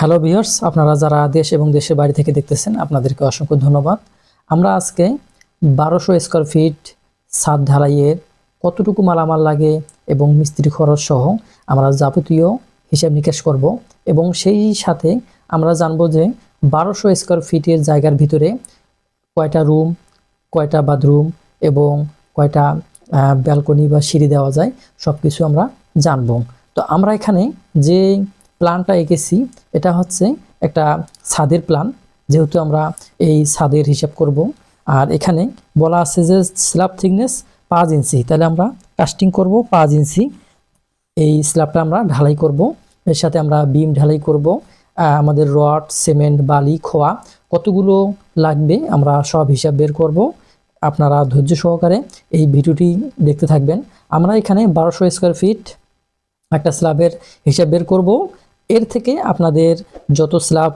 Hello viewers আপনারা যারা দেশ এবং দেশের বাড়ি থেকে দেখতেছেন, আপনাদেরকে অসংখ্য ধন্যবাদ। আমরা আজকে বারোশো স্কোয়ার ফিট ছাদ ঢালাইয়ের কতটুকু মালামাল লাগে এবং মিস্ত্রি খরচ সহ আমরা যাবতীয় হিসাব নিকাশ করব এবং সেই সাথে আমরা জানব যে বারোশো স্কোয়ার ফিটের জায়গার ভিতরে কয়টা রুম, কয়টা বাথরুম এবং কয়টা ব্যালকনি বা সিঁড়ি দেওয়া যায় সব কিছু আমরা জানব। তো আমরা এখানে যে প্ল্যানটা এঁকেছি, এটা হচ্ছে একটা ছাদের প্ল্যান। যেহেতু আমরা এই ছাদের হিসাব করব, আর এখানে বলা আছে যে স্ল্যাব থিকনেস পাঁচ ইঞ্চি। তাহলে আমরা কাস্টিং করব পাঁচ ইঞ্চি। এই স্ল্যাবটা আমরা ঢালাই করব। এর সাথে আমরা বিম ঢালাই করব। আমাদের রড, সিমেন্ট, বালি, খোয়া কতগুলো লাগবে আমরা সব হিসাব বের করব। আপনারা ধৈর্য সহকারে এই ভিডিওটি দেখতে থাকবেন। আমরা এখানে বারোশো স্কোয়ার ফিট একটা স্ল্যাবের হিসাব বের করব। এর থেকে আপনাদের যত স্ল্যাব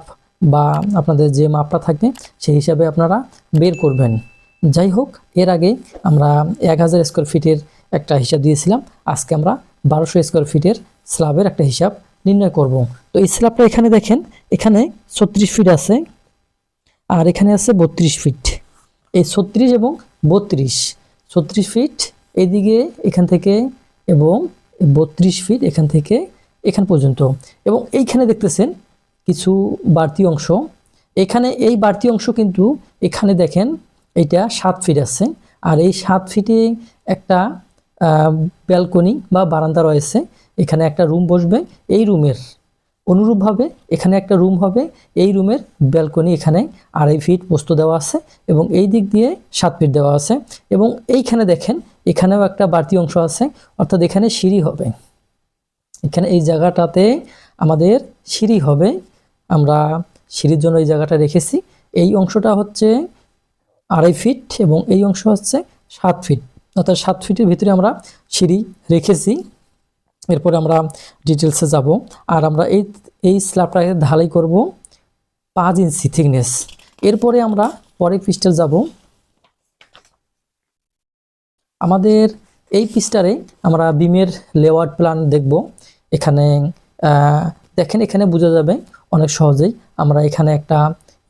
বা আপনাদের যে মাপটা থাকবে, সেই হিসাবে আপনারা বের করবেন। যাই হোক, এর আগে আমরা এক হাজার স্কোয়ার ফিটের একটা হিসাব দিয়েছিলাম। আজকে আমরা বারোশো স্কোয়ার ফিটের স্ল্যাবের একটা হিসাব নির্ণয় করব। তো এই স্ল্যাবটা এখানে দেখেন, এখানে ছত্রিশ ফিট আছে আর এখানে আছে বত্রিশ ফিট এই ছত্রিশ এবং বত্রিশ, ছত্রিশ ফিট এদিকে এখান থেকে এবং বত্রিশ ফিট এখান থেকে এখান পর্যন্ত। এবং এইখানে দেখতেছেন কিছু বাড়তি অংশ। এখানে এই বাড়তি অংশ কিন্তু এখানে দেখেন এটা সাত ফিট আছে। আর এই সাত ফিটে একটা ব্যালকনি বা বারান্দা রয়েছে। এখানে একটা রুম বসবে, এই রুমের অনুরূপভাবে এখানে একটা রুম হবে, এই রুমের ব্যালকনি এখানে আড়াই ফিট পোস্ত দেওয়া আছে এবং এই দিক দিয়ে সাত ফিট দেওয়া আছে। এবং এইখানে দেখেন এখানেও একটা বাড়তি অংশ আছে, অর্থাৎ এখানে সিঁড়ি হবে। এখানে এই জায়গাটাতে আমাদের সিঁড়ি হবে। আমরা সিঁড়ির জন্য এই জায়গাটা রেখেছি। এই অংশটা হচ্ছে আড়াই ফিট এবং এই অংশ হচ্ছে সাত ফিট। অর্থাৎ সাত ফিটের ভিতরে আমরা সিঁড়ি রেখেছি। এরপরে আমরা ডিটেলসে যাব। আর আমরা এই এই স্ল্যাবটাকে ঢালাই করব পাঁচ ইঞ্চি থিকনেস এরপরে আমরা পরে পিসটা যাব। আমাদের এই পিসটারে আমরা বিমের লেওয়ার্ড প্ল্যান দেখব। এখানে দেখেন এখানে বোঝা যাবে অনেক সহজেই আমরা এখানে একটা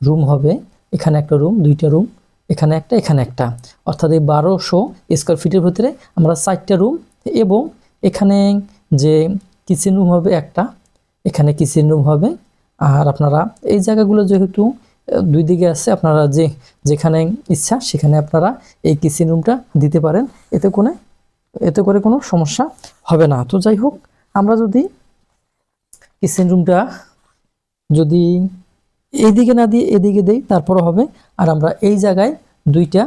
রুম হবে, এখানে একটা রুম দুইটা রুম এখানে একটা এখানে একটা। অর্থাৎ এই বারোশো স্কোয়ার ফিটের ভিতরে আমরা চারটা রুম এবং এখানে যে কিচেন রুম হবে একটা, এখানে কিচেন রুম হবে। আর আপনারা এই জায়গাগুলো যেহেতু দুই দিকে আছে, আপনারা যে, যেখানে ইচ্ছা সেখানে আপনারা এই কিচেন রুমটা দিতে পারেন। এতে কোনো, এতে করে কোনো সমস্যা হবে না। তো যাই হোক আমরা যদি কিচেন রুমটা যদি এইদিকে না দিয়ে এদিকে দেই তারপরে হবে। আর আমরা এই জায়গায় দুইটা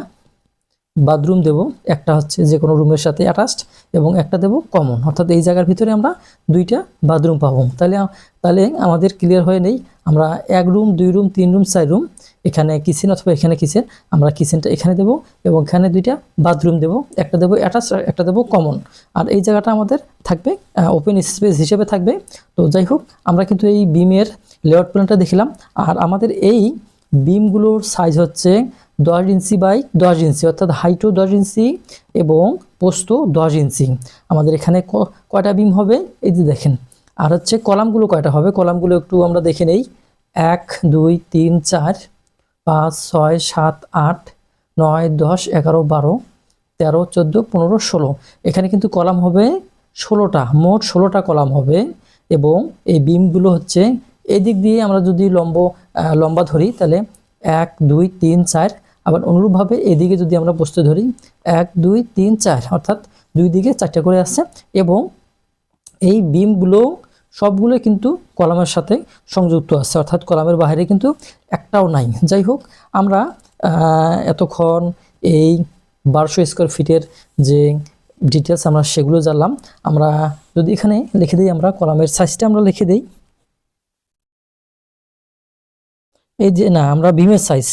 বাথরুম দেব। একটা হচ্ছে যে কোনো রুমের সাথে অ্যাটাচড এবং একটা দেব কমন অর্থাৎ এই জায়গার ভিতরে আমরা দুইটা বাথরুম পাবো। তাহলে তাহলে আমাদের ক্লিয়ার হয়ে নেই। আমরা এক রুম দুই রুম তিন রুম চার রুম এখানে কিচেন অথবা এখানে কিচেন, আমরা কিচেনটা এখানে দেব এবং এখানে দুইটা বাথরুম দেব, একটা দেবো অ্যাটাচ, একটা দেবো কমন। আর এই জায়গাটা আমাদের থাকবে ওপেন স্পেস হিসেবে থাকবে। তো যাই হোক, আমরা কিন্তু এই বিমের লেআউট প্ল্যানটা দেখলাম। আর আমাদের এই বিমগুলোর সাইজ হচ্ছে দশ ইঞ্চি বাই দশ ইঞ্চি, অর্থাৎ হাইটও দশ ইঞ্চি এবং পোস্ত দশ ইঞ্চি। আমাদের এখানে কয়টা বিম হবে? এই যে দেখেন। আর হচ্ছে কলামগুলো কয়টা হবে? কলামগুলো একটু আমরা দেখে নেই। এক, দুই, তিন, চার পাঁচ, ছয়, সাত, আট, নয়, দশ, এগারো, বারো, তেরো, চোদ্দ, পনেরো, ষোলো। এখানে কিন্তু কলাম হবে ষোলোটা, মোট ষোলোটা কলাম হবে এবং এই বিমগুলো হচ্ছে এদিক দিয়ে আমরা যদি লম্ব লম্বা ধরি তাহলে এক, দুই, তিন, চার, আবার অনুরূপভাবে এদিকে যদি আমরা বসতে ধরি এক, দুই, তিন, চার, অর্থাৎ দুই দিকে চারটে করে আসছে এবং এই বিমগুলো সবগুলো কিন্তু কলামের সাথে সংযুক্ত আছে, অর্থাৎ কলামের বাইরে কিন্তু একটাও নাই। যাই হোক, আমরা এতক্ষণ এই বারোশো স্কোয়ার ফিটের যে ডিটেলস আমরা সেগুলো জানলাম। আমরা যদি এখানে লিখে দিই, আমরা কলামের সাইজটা আমরা লিখে দিই। এই যে, না, আমরা বিমের সাইজ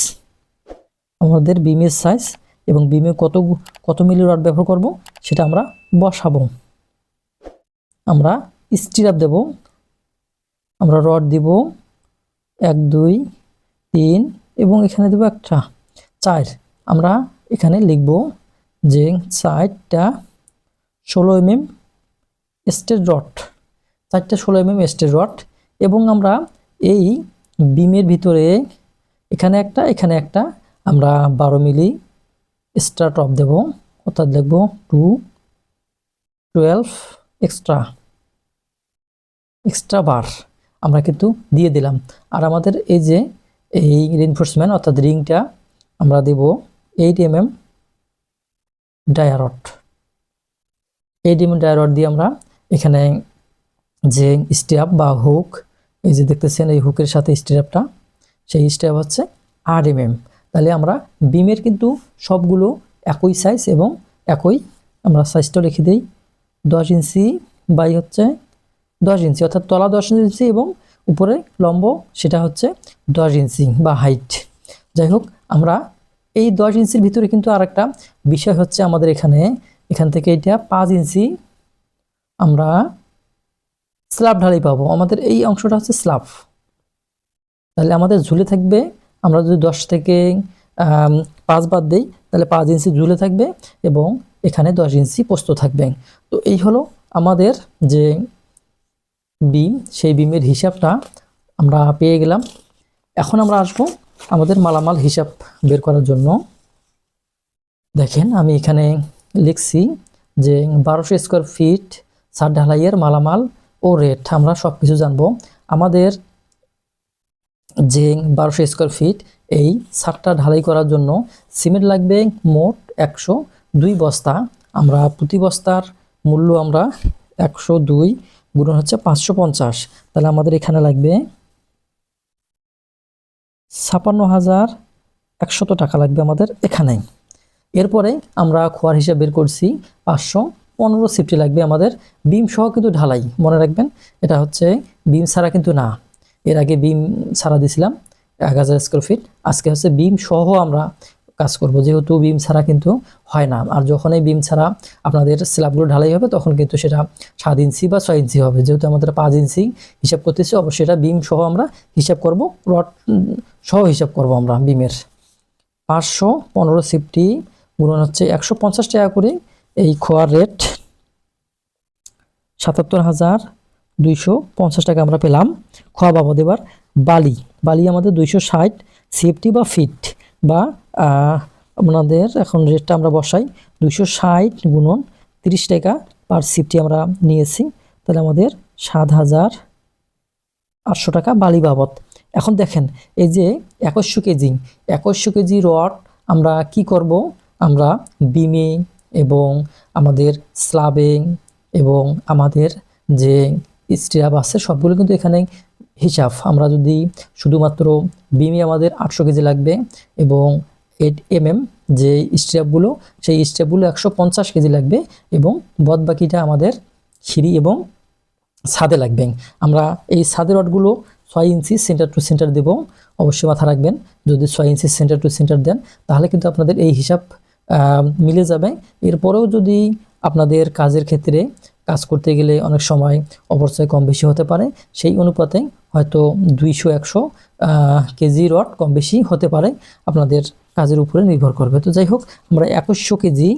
আমাদের বিমের সাইজ এবং বিমে কত কত মিলি রড ব্যবহার করব, সেটা আমরা বসাবো। আমরা স্টিরাপ দেব। আমরা রড দিব। এক, দুই, তিন এবং এখানে দেব একটা। চার। আমরা এখানে লিখব যে চারটা ষোলো এম এম স্টেট রড। চারটা ষোলো এম এম স্টেট রড এবং আমরা এই বিমের ভিতরে এখানে একটা এখানে একটা আমরা বারো মিলি এক্সট্রা টপ দেব। অর্থাৎ লিখব টু টুয়েলভ এক্সট্রা। এক্সট্রা বার আমরা কিন্তু দিয়ে দিলাম। আর আমাদের এই যে এই রিনফোর্সমেন্ট অর্থাৎ রিংটা আমরা দেব eight m m dia rod eight m m dia rod দিয়ে আমরা এখানে যে স্ট্যাপ বা হুক এই যে দেখতেছেন এই হুকের সাথে স্ট্যাপটা সেই স্ট্যাপ হচ্ছে আট এম এম তাহলে আমরা বিমের কিন্তু সবগুলো একই সাইজ এবং একই আমরা সাইজটা লিখে দিই। দশ ইঞ্চি বাই হচ্ছে দশ ইঞ্চি, অর্থাৎ তলা দশ ইঞ্চি এবং উপরে লম্ব, সেটা হচ্ছে দশ ইঞ্চি বা হাইট যাই হোক, আমরা এই দশ ইঞ্চির ভিতরে কিন্তু আরেকটা বিষয় হচ্ছে আমাদের এখানে, এখান থেকে এটা পাঁচ ইঞ্চি আমরা স্ল্যাব ঢালাই পাবো। আমাদের এই অংশটা হচ্ছে স্ল্যাব। তাহলে আমাদের ঝুলে থাকবে, আমরা যদি দশ থেকে পাঁচ বাদ দিই, তাহলে পাঁচ ইঞ্চি ঝুলে থাকবে এবং এখানে দশ ইঞ্চি পোস্ত থাকবে। তো এই হলো আমাদের যে বিম, সেই বিমের হিসাবটা আমরা পেয়ে গেলাম। এখন আমরা আসব আমাদের মালামাল হিসাব বের করার জন্য। দেখেন, আমি এখানে লিখছি যে বারোশো স্কোয়ার ফিট সার ঢালাইয়ের মালামাল ও রেট, আমরা সব কিছু জানব। আমাদের যে বারোশো স্কোয়ার ফিট এই সারটা ঢালাই করার জন্য সিমেন্ট লাগবে মোট একশো দুই বস্তা। আমরা প্রতি বস্তার মূল্য আমরা একশো দুই গুণন হচ্ছে পাঁচশো পঞ্চাশ। তাহলে আমাদের এখানে লাগবে ছাপান্ন হাজার একশত টাকা লাগবে আমাদের এখানে। এরপরে আমরা খোয়ার হিসাব বের করছি, পাঁচশো পনেরো সিফটি লাগবে আমাদের বিম সহ কিন্তু ঢালাই, মনে রাখবেন, এটা হচ্ছে বিম ছাড়া কিন্তু না। এর আগে বিম ছাড়া দিছিলাম, এক হাজার স্কোয়ার ফিট আজকে হচ্ছে বিম সহ আমরা কাজ করব। যেহেতু বিম ছাড়া কিন্তু হয় না। আর যখন এই বিম ছাড়া আপনাদের স্ল্যাবগুলো ঢালাই হবে, তখন কিন্তু সেটা সাত ইঞ্চি বা ছয় ইঞ্চি হবে। যেহেতু আমাদের পাঁচ ইঞ্চি হিসাব করতেছি, অবশ্যই এটা বিম সহ আমরা হিসাব করব। রড সহ হিসাব করব আমরা বিমের পাঁচশো পনেরো সিফটি গুণন হচ্ছে একশো পঞ্চাশ টাকা করে। এই খোয়ার রেট সাতাত্তর হাজার দুইশো পঞ্চাশ টাকা আমরা পেলাম। খোয়া বাবদ এবার বালি। বালি আমাদের দুইশো ষাট সিএফটি বা ফিট। বা আপনাদের এখন রেটটা আমরা বসাই দুশো ষাট গুণন তিরিশ টাকা পার সিফটি আমরা নিয়েছি। তাহলে আমাদের সাত হাজার আটশো টাকা বালি বাবদ। এখন দেখেন, এই যে একশো কেজি একশো কেজি রড আমরা কি করব? আমরা বিমে এবং আমাদের স্লাবিং এবং আমাদের যে স্ট্যাব আছে, সবগুলো কিন্তু এখানে হিসাব। আমরা যদি শুধুমাত্র বিমে আমাদের আটশো কেজি লাগবে এবং এইট এম এম যে স্ট্যাপগুলো সেই স্ট্যাপগুলো একশো পঞ্চাশ কেজি লাগবে এবং বদ বাকিটা আমাদের সিঁড়ি এবং ছাদে লাগবে। আমরা এই ছাদের রডগুলো ছয় ইঞ্চি সেন্টার টু সেন্টার দেব। অবশ্যই মাথা রাখবেন, যদি ছয় ইঞ্চি সেন্টার টু সেন্টার দেন, তাহলে কিন্তু আপনাদের এই হিসাব মিলে যাবে। এরপরেও যদি আপনাদের কাজের ক্ষেত্রে কাজ করতে গেলে অনেক সময় অপচয় কম বেশি হতে পারে। সেই অনুপাতে হয়তো দুইশো, একশো কেজি রড কম বেশি হতে পারে। আপনাদের কাজের উপরে নির্ভর করবে। তো যাই হোক, আমরা একুশশো কেজি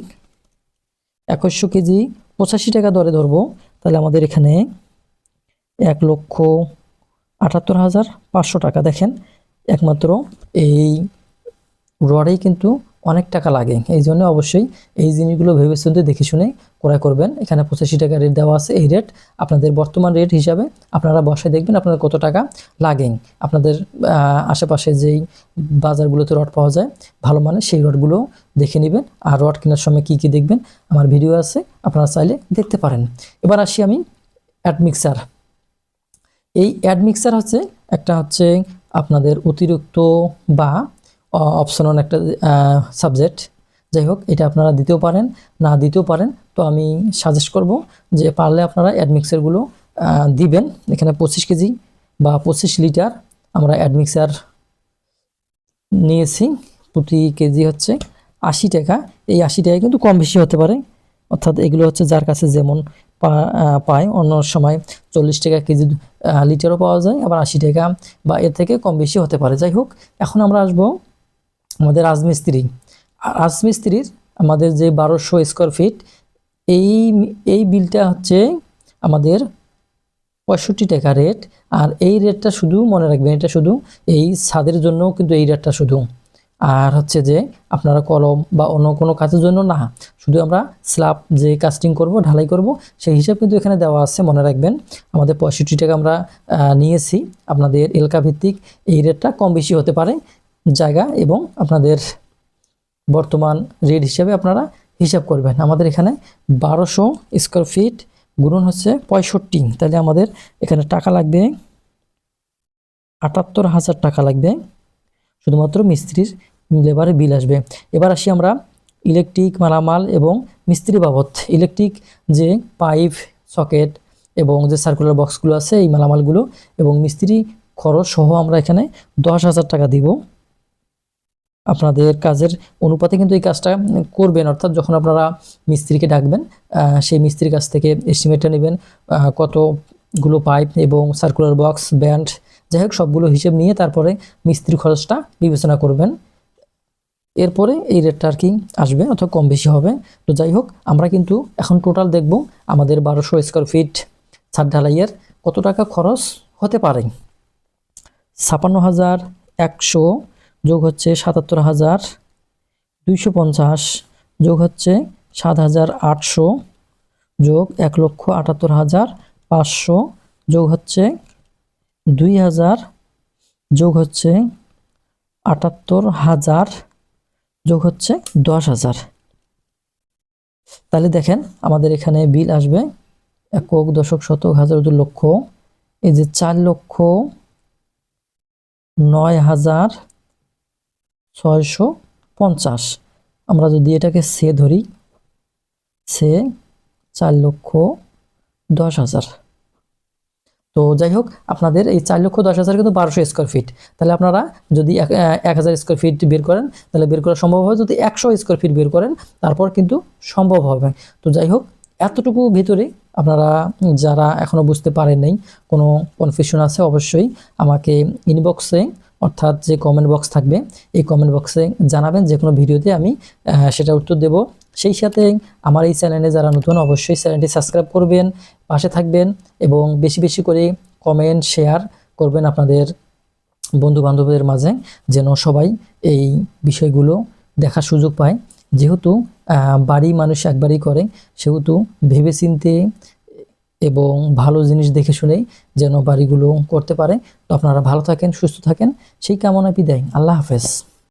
একুশশো কেজি পঁচাশি টাকা দরে ধরবো। তাহলে আমাদের এখানে এক লক্ষ আটাত্তর হাজার পাঁচশো টাকা। দেখেন, একমাত্র এই রডেই কিন্তু অনেক টাকা লাগে। এই জন্য অবশ্যই এই জিনিসগুলো ভেবে চিন্তে দেখে শুনে ক্রয় করবেন। এখানে পঁচাশি টাকা রেট দেওয়া আছে। এই রেট আপনাদের বর্তমান রেট হিসাবে আপনারা বসায় দেখবেন আপনাদের কত টাকা লাগে। আপনাদের আশেপাশে যেই বাজারগুলোতে রড পাওয়া যায়, ভালো মানের সেই রডগুলো দেখে নেবেন। আর রড কেনার সময় কি কি দেখবেন আমার ভিডিও আছে, আপনারা চাইলে দেখতে পারেন। এবার আসি আমি অ্যাড মিক্সার এই অ্যাড মিক্সার হচ্ছে একটা হচ্ছে আপনাদের অতিরিক্ত বা অপশনাল একটা সাবজেক্ট যাই হোক, এটা আপনারা দিতেও পারেন, না দিতেও পারেন। তো আমি সাজেস্ট করব যে পারলে আপনারা অ্যাড মিক্সারগুলো দিবেন। এখানে পঁচিশ কেজি বা পঁচিশ লিটার আমরা অ্যাড মিক্সার নিয়েছি। প্রতি কেজি হচ্ছে আশি টাকা। এই আশি টাকা কিন্তু কম বেশি হতে পারে। অর্থাৎ এগুলো হচ্ছে যার কাছে যেমন পায়। অন্য সময় চল্লিশ টাকা কেজি লিটারও পাওয়া যায়, আবার আশি টাকা বা এর থেকে কম বেশি হতে পারে। যাই হোক, এখন আমরা আসব আমাদের রাজমিস্ত্রি। রাজমিস্ত্রির আমাদের যে বারোশো স্কোয়ার ফিট এই এই বিলটা হচ্ছে আমাদের পঁয়ষট্টি টাকা রেট আর এই রেটটা শুধু মনে রাখবেন, এটা শুধু এই ছাদের জন্য কিন্তু এই রেটটা শুধু। আর হচ্ছে যে আপনারা কলম বা অন্য কোনো কাজের জন্য না, শুধু আমরা স্ল্যাব যে কাস্টিং করব, ঢালাই করব, সেই হিসাব কিন্তু এখানে দেওয়া আছে, মনে রাখবেন। আমাদের পঁয়ষট্টি টাকা আমরা নিয়েছি। আপনাদের এলাকা ভিত্তিক এই রেটটা কম বেশি হতে পারে। জায়গা এবং আপনাদের বর্তমান রেট হিসাবে আপনারা হিসাব করবেন। আমাদের এখানে বারোশো স্কোয়ার ফিট গুণন হচ্ছে পঁয়ষট্টি। তাহলে আমাদের এখানে টাকা লাগবে, আটাত্তর হাজার টাকা লাগবে। শুধুমাত্র মিস্ত্রির লেবারে বিল আসবে। এবার আসি আমরা ইলেকট্রিক মালামাল এবং মিস্ত্রি বাবদ। ইলেকট্রিক যে পাইপ, সকেট এবং যে সার্কুলার বক্সগুলো আছে, এই মালামালগুলো এবং মিস্ত্রি খরচ সহ আমরা এখানে দশ হাজার টাকা দিব। আপনাদের কাজের অনুপাতে কিন্তু এই কাজটা করবেন। অর্থাৎ যখন আপনারা মিস্ত্রিকে ডাকবেন সেই মিস্ত্রির কাছ থেকে এস্টিমেটটা নেবেন কতগুলো পাইপ এবং সার্কুলার বক্স ব্যান্ড যাই হোক সবগুলো হিসেব নিয়ে তারপরে মিস্ত্রি খরচটা বিবেচনা করবেন। এরপরে এই রেটটা আর কি আসবে অথবা কম বেশি হবে। তো যাই হোক, আমরা কিন্তু এখন টোটাল দেখব আমাদের বারোশো স্কোয়ার ফিট ছাদ ঢালাইয়ের কত টাকা খরচ হতে পারে। ছাপান্ন হাজার একশো যোগ হচ্ছে সাতাত্তর হাজার দুইশো পঞ্চাশ, যোগ হচ্ছে সাত হাজার আটশো, যোগ এক লক্ষ আটাত্তর হাজার পাঁচশো, যোগ হচ্ছে দুই হাজার, যোগ হচ্ছে আটাত্তর হাজার, যোগ হচ্ছে দশ হাজার। তাহলে দেখেন আমাদের এখানে বিল আসবে একক দশক শতক হাজার দু লক্ষ, এই যে চার লক্ষ নয় হাজার ছয়শো পঞ্চাশ। আমরা যদি এটাকে সে ধরি, সে চার লক্ষ দশ হাজার। তো যাই হোক, আপনাদের এই চার লক্ষ দশ হাজার কিন্তু বারোশো স্কোয়ার ফিট তাহলে আপনারা যদি এক হাজার স্কোয়ার ফিট বের করেন, তাহলে বের করা সম্ভব হবে যদি একশো স্কোয়ার ফিট বের করেন, তারপর কিন্তু সম্ভব হবে। তো যাই হোক, এতটুকু ভিতরে আপনারা যারা এখনও বুঝতে পারেন নাই, কোনো কনফিউশন আছে অবশ্যই আমাকে ইনবক্সে অর্থাৎ যে কমেন্ট বক্স থাকবে, এই কমেন্ট বক্সে জানাবেন যে কোনো ভিডিওতে আমি সেটা উত্তর দেব। সেই সাথে আমার এই চ্যানেলে যারা নতুন, অবশ্যই চ্যানেলটি সাবস্ক্রাইব করবেন, পাশে থাকবেন এবং বেশি বেশি করে কমেন্ট শেয়ার করবেন আপনাদের বন্ধু বান্ধবদের মাঝে, যেন সবাই এই বিষয়গুলো দেখার সুযোগ পায়। যেহেতু বাড়ি মানুষ একবারই করে, সেহেতু ভেবেচিন্তে এবং ভালো জিনিস দেখে শুনেই যেন বাড়িগুলো করতে পারে। তো আপনারা ভালো থাকেন, সুস্থ থাকেন। সেই কামনা বিদায়। আল্লাহ হাফেজ।